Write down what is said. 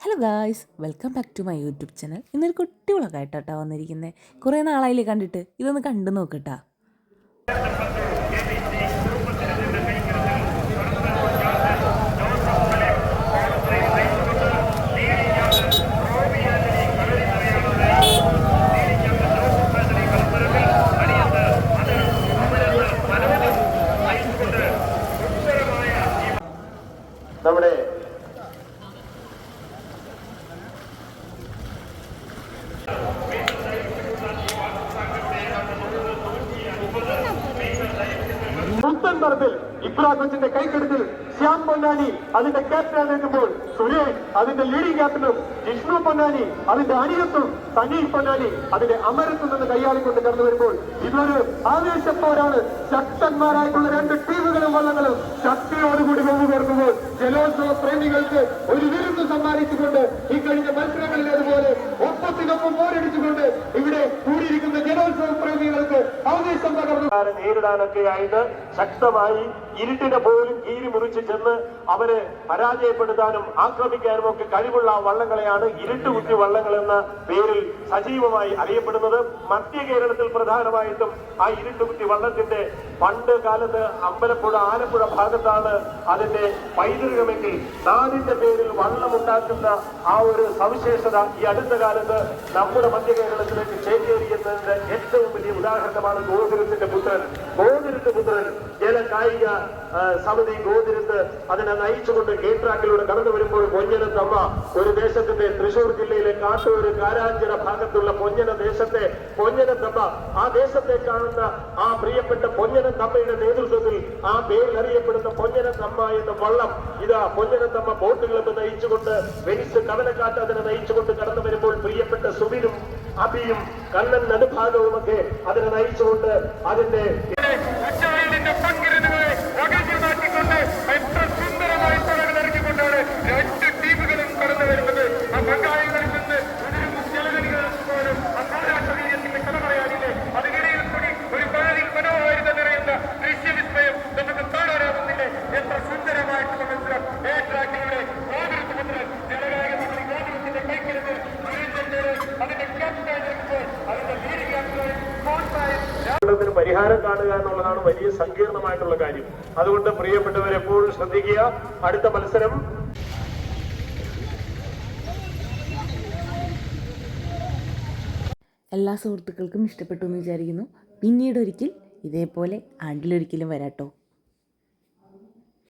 Hello guys welcome back to my YouTube channel. ഇന്നൊരു കുട്ടി ആയിട്ടാ വന്നിരിക്കുന്നത് കുറേ നാളായില്ലേ കണ്ടിട്ട്? ഇതൊന്ന് കണ്ടു നോക്കട്ടാ നമ്മുടെ മുത്തൻ പറമ്പിൽ ഇബ്രാ കൊച്ചിന്റെ കൈക്കെടുത്തിൽ ശ്യാം പൊന്നാനി അതിന്റെ ക്യാപ്റ്റൻ നിൽക്കുമ്പോൾ സുരേഷ് അതിന്റെ ലീഡിംഗ് ക്യാപ്റ്റനും ജിഷ്ണു പൊന്നാനി അതിന്റെ അനിയത്തും സനീൽ പൊന്നാനി അതിന്റെ അമരത്തും നിന്ന് കൈയാളിക്കൊണ്ട് കടന്നു വരുമ്പോൾ ഇതൊരു ആവേശപ്പോരാണ് ശക്തന്മാരായിട്ടുള്ള രണ്ട് ടീമുകളും പ്രേമികൾക്ക് ആവേശം പകർന്നു നേരിടാനൊക്കെ ആയിട്ട് ശക്തമായി ഇരുട്ടിനെ പോലും കീരി മുറിച്ച് ചെന്ന് അവരെ പരാജയപ്പെടുത്താനും ആക്രമിക്കാനും ഒക്കെ കഴിവുള്ള വള്ളങ്ങളെയാണ് ഇരുട്ട് കുത്തി വള്ളങ്ങൾ എന്ന പേരിൽ സജീവമായി അറിയപ്പെടുന്നത്. മധ്യ കേരളത്തിൽ പ്രധാനമായിട്ടും ആ ഇരുട്ടുകുത്തി വള്ളത്തിന്റെ പണ്ട് കാലത്ത് അമ്പലപ്പുഴ ആലപ്പുഴ ഭാഗത്താണ് അതിന്റെ പൈതൃകമെങ്കിൽ നാടിന്റെ പേരിൽ വള്ളമുണ്ടാക്കുന്ന ആ ഒരു സവിശേഷത ഈ അടുത്ത കാലത്ത് നമ്മുടെ മധ്യ കേരളത്തിലേക്ക് ചേക്കേറിയെന്നതിന്റെ ഏറ്റവും വലിയ ഉദാഹരണമാണ് ഗോകുലത്തിന്റെ പുത്രൻ. ഗോകുലത്തിന്റെ പുത്രൻ. ജല കായിക ആ, സമിതി ഗോതിരുത്ത് അതിനെ നയിച്ചുകൊണ്ട് കേട്രാക്കിലൂടെ കടന്നു വരുമ്പോൾ പൊഞ്ഞനത്തമ്മ ഒരു ദേശത്തിന്റെ തൃശൂർ ജില്ലയിലെ കാട്ടൂര് കാരാഞ്ചിറ ഭാഗത്തുള്ള പൊഞ്ഞന ദേശത്തെ പൊഞ്ഞനത്തമ്മ ആ ദേശത്തെ കാണുന്ന ആ പ്രിയപ്പെട്ട പൊഞ്ഞനത്തമ്മയുടെ നേതൃത്വത്തിൽ ആ പേരിൽ അറിയപ്പെടുന്ന പൊഞ്ഞനത്തമ്മ എന്ന വള്ളം ഇതാ പൊഞ്ഞനത്തമ്മ ബോട്ടുകളൊക്കെ നയിച്ചുകൊണ്ട് വെനിസ് കടലക്കാറ്റ് അതിനെ നയിച്ചുകൊണ്ട് കടന്നു വരുമ്പോൾ പ്രിയപ്പെട്ട സുബിനും അബിയും കണ്ണൻ നടുഭാഗവുമൊക്കെ അതിനെ നയിച്ചുകൊണ്ട് അതിന്റെ പരിഹാരം കാണുക എന്നുള്ളതാണ് വലിയ സങ്കീർണമായിട്ടുള്ള കാര്യം. അതുകൊണ്ട് പ്രിയപ്പെട്ടവർ എപ്പോഴും ശ്രദ്ധിക്കുക. അടുത്ത മത്സരം. എല്ലാ സുഹൃത്തുക്കൾക്കും ഇഷ്ടപ്പെട്ടു എന്ന് വിചാരിക്കുന്നു. പിന്നീട് ഒരിക്കൽ ഇതേപോലെ ആണ്ടിലൊരിക്കലും വരാട്ടോ.